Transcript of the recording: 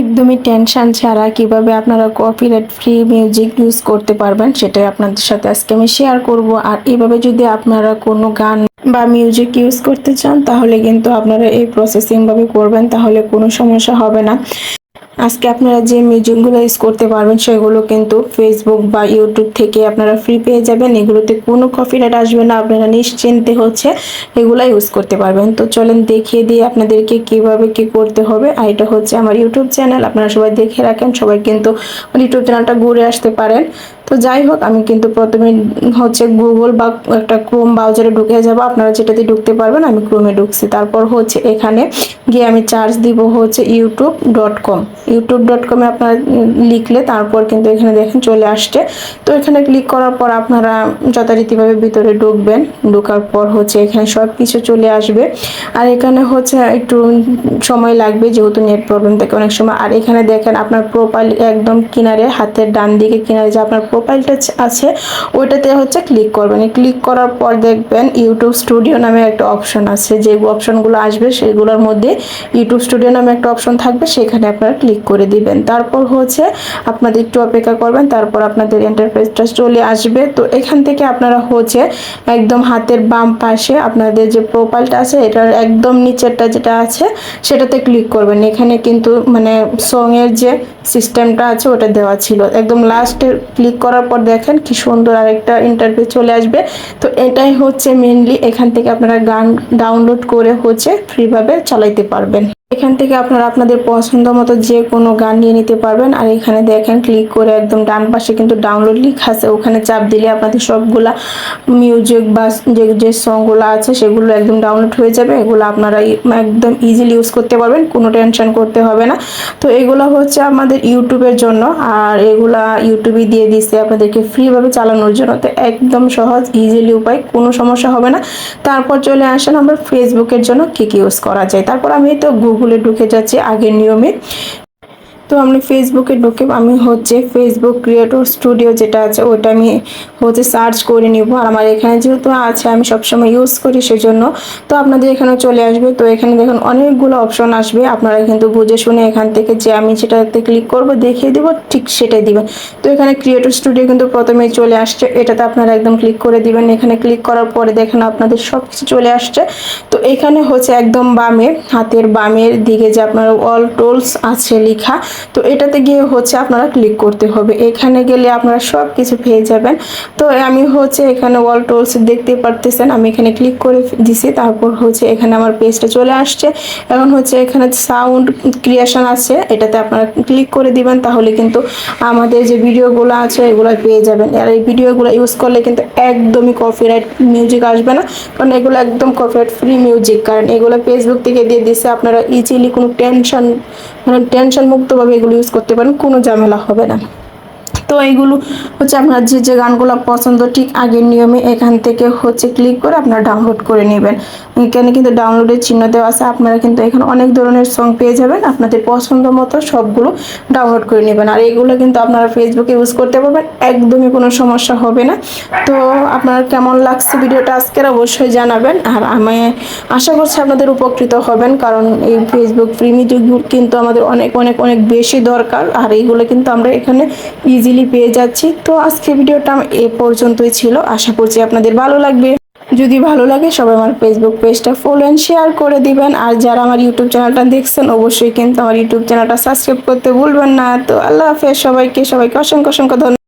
একদমই টেনশান ছাড়া কীভাবে আপনারা কপিরাইট ফ্রি মিউজিক ইউজ করতে পারবেন, সেটাই আপনাদের সাথে আজকে আমি শেয়ার করব। আর এভাবে যদি আপনারা কোনো গান বা মিউজিক ইউজ করতে চান, তাহলে কিন্তু আপনারা এই প্রসেসিংভাবে করবেন, তাহলে কোনো সমস্যা হবে না। আজকে আপনারা যে মিউজিকগুলো ইউজ করতে পারবেন সেগুলো কিন্তু ফেসবুক বা ইউটিউব থেকে আপনারা ফ্রি পেয়ে যাবেন। এগুলোতে কোনো কপিরাইট আসবে না, আপনারা নিশ্চিন্তে হচ্ছে এগুলো ইউজ করতে পারবেন। তো চলেন দেখিয়ে দিয়ে আপনাদেরকে কীভাবে কি করতে হবে। আর এটা হচ্ছে আমার ইউটিউব চ্যানেল আপনারা সবাই দেখে রাখেন। সবাই কিন্তু ইউটিউব চ্যানেলটা ঘুরে আসতে পারেন। তো যাই হোক, আমি কিন্তু প্রথমে হচ্ছে গুগল বা একটা ক্রোম ব্রাউজারে ঢুকে যাব। আপনারা যেটাতে ঢুকতে পারবেন, আমি ক্রোমে ঢুকছি। তারপর হচ্ছে এখানে গিয়ে আমি চার্জ দিব হচ্ছে YouTube dot com YouTube dot কমে আপনারা লিখলে তারপর কিন্তু এখানে দেখেন চলে আসছে। তো এখানে ক্লিক করার পর আপনারা যথারীতিভাবে ভিতরে ঢুকবেন। ঢোকার পর হচ্ছে এখানে সব কিছু চলে আসবে। আর এখানে হচ্ছে একটু সময় লাগবে, যেহেতু নেট প্রবলেম থাকে অনেক সময়। আর এখানে দেখেন আপনার প্রোফাইল একদম কিনারে, হাতের ডান দিকে কিনারে যে আপনার প্রোফাইলটা আছে, ওইটাতে হচ্ছে ক্লিক করবেন। ক্লিক করার পর দেখবেন ইউটিউব স্টুডিও নামে একটা অপশন আছে। যে অপশনগুলো আসবে, সেগুলোর মধ্যে ইউটিউব স্টুডিও নামে একটা অপশন থাকবে, সেখানে আপনারা ক্লিক করে দিবেন। তারপর হচ্ছে আপনাদের একটু অপেক্ষা করবেন, তারপর আপনাদের এন্টারপ্রাইজটা চলে আসবে। তো এখান থেকে আপনারা হচ্ছে একদম হাতের বাম পাশে আপনাদের যে প্রোফাইলটা আছে, এটার একদম নিচেরটা যেটা আছে, সেটাতে ক্লিক করবেন। এখানে কিন্তু মানে সঙের যে সিস্টেমটা আছে, ওটা দেওয়া ছিল। একদম লাস্টে ক্লিক করার পর দেখেন কি সুন্দর আরেকটা ইন্টারভিউ চলে আসবে। তো এটাই হচ্ছে মেনলি এখান থেকে আপনারা গান ডাউনলোড করে হচ্ছে ফ্রিভাবে চালাইতে পারবেন। এখান থেকে আপনারা আপনাদের পছন্দ মতো যে কোনো গান নিয়ে নিতে পারবেন। আর এখানে দেখেন ক্লিক করে একদম ডান পাশে কিন্তু ডাউনলোড লিখা আছে। ওখানে চাপ দিলে আপনাদের সবগুলা মিউজিক বা যে যে সংগুলো আছে সেগুলো একদম ডাউনলোড হয়ে যাবে। এগুলো আপনারা একদম ইজিলি ইউজ করতে পারবেন, কোনো টেনশন করতে হবে না। তো এগুলো হচ্ছে আমাদের ইউটিউবের জন্য। আর এগুলা ইউটিউবে দিয়ে দিচ্ছে আপনাদেরকে ফ্রিভাবে চালানোর জন্য। তো একদম সহজ ইজিলি উপায়, কোনো সমস্যা হবে না। তারপর চলে আসেন আমরা ফেসবুকের জন্য কী কী ইউজ করা যায়। তারপর আমি তো গুগলে ঢুকে যাচ্ছি আগের নিয়মে। তো আমি ফেসবুকে ঢুকে আমি হচ্ছে ফেসবুক ক্রিয়েটর স্টুডিও যেটা আছে ওটা আমি হচ্ছে সার্চ করে নিব। আর আমার এখানে যেহেতু আছে, আমি সবসময় ইউজ করি সেজন্য। তো আপনাদের এখানে চলে আসবে। তো এখানে দেখুন অনেকগুলো অপশন আসবে। আপনারা কিন্তু বুঝে শুনে এখান থেকে যে আমি সেটাতে ক্লিক করব, দেখিয়ে দিব, ঠিক সেটাই দিবেন। তো এখানে ক্রিয়েটর স্টুডিও কিন্তু প্রথমেই চলে আসছে। এটাতে আপনারা একদম ক্লিক করে দিবেন। এখানে ক্লিক করার পরে দেখেন আপনাদের সব কিছু চলে আসছে। তো এখানে হচ্ছে একদম বামে, হাতের বামের দিকে যে আপনার অল টোলস আছে লেখা তো এটাতে গিয়ে হচ্ছে আপনারা ক্লিক করতে হবে। এখানে গেলে আপনারা সব কিছু পেয়ে যাবেন। তো আমি হচ্ছে এখানে ওয়াল টোলস দেখতে পারতেছেন, আমি এখানে ক্লিক করে দিছি, তারপর হচ্ছে এখানে আমার পেজটা চলে আসছে। এখন হচ্ছে এখানে সাউন্ড ক্রিয়েশন আছে, এটাতে আপনারা ক্লিক করে দিবেন, তাহলে কিন্তু আমাদের যে ভিডিওগুলো আছে, এগুলো পেয়ে যাবেন। আর এই ভিডিওগুলো ইউজ করলে কিন্তু একদমই কপিরাইট মিউজিক আসবে না, কারণ এগুলো একদম কপিরাইট ফ্রি মিউজিক কারণ এগুলো ফেসবুক থেকে দিয়ে দিচ্ছে আপনারা ইজিলি কোনো টেনশন টেনশন মুক্তভাবে এগুলো ইউজ করতে পারেন কোনো ঝামেলা হবে না। তো এইগুলো হচ্ছে আপনার যে যে গানগুলো পছন্দ, ঠিক আগের নিয়মে এখান থেকে হচ্ছে ক্লিক করে আপনারা ডাউনলোড করে নেবেন। এখানে কিন্তু ডাউনলোডের চিহ্ন দেওয়া আছে, আপনারা কিন্তু এখানে অনেক ধরনের সং পেয়ে যাবেন। আপনাদের পছন্দ মতো সবগুলো ডাউনলোড করে নেবেন। আর এগুলো কিন্তু আপনারা ফেসবুকে ইউজ করতে পারবেন, একদমই কোনো সমস্যা হবে না। তো আপনার কেমন লাগছে ভিডিওটা আজকের অবশ্যই জানাবেন। আর আমি আশা করছি আপনাদের উপকৃত হবেন, কারণ এই ফেসবুক প্রিমিটিগুলো কিন্তু আমাদের অনেক অনেক অনেক বেশি দরকার। আর এইগুলো কিন্তু আমরা এখানে ইজিলি পেয়ে যাচ্ছি। তো আজকে ভিডিওটা এ পর্যন্তই ছিল। আশা করছি আপনাদের ভালো লাগবে। যদি ভালো লাগে, সবাই আমার ফেসবুক পেজটা ফলো অ্যান্ড শেয়ার করে দিবেন। আর যারা আমার ইউটিউব চ্যানেলটা দেখছেন, অবশ্যই কিন্তু আমার ইউটিউব চ্যানেলটা সাবস্ক্রাইব করতে ভুলবেন না। তো আল্লাহ হাফেজ সবাইকে সবাইকে অসংখ্য অসংখ্য ধন্যবাদ।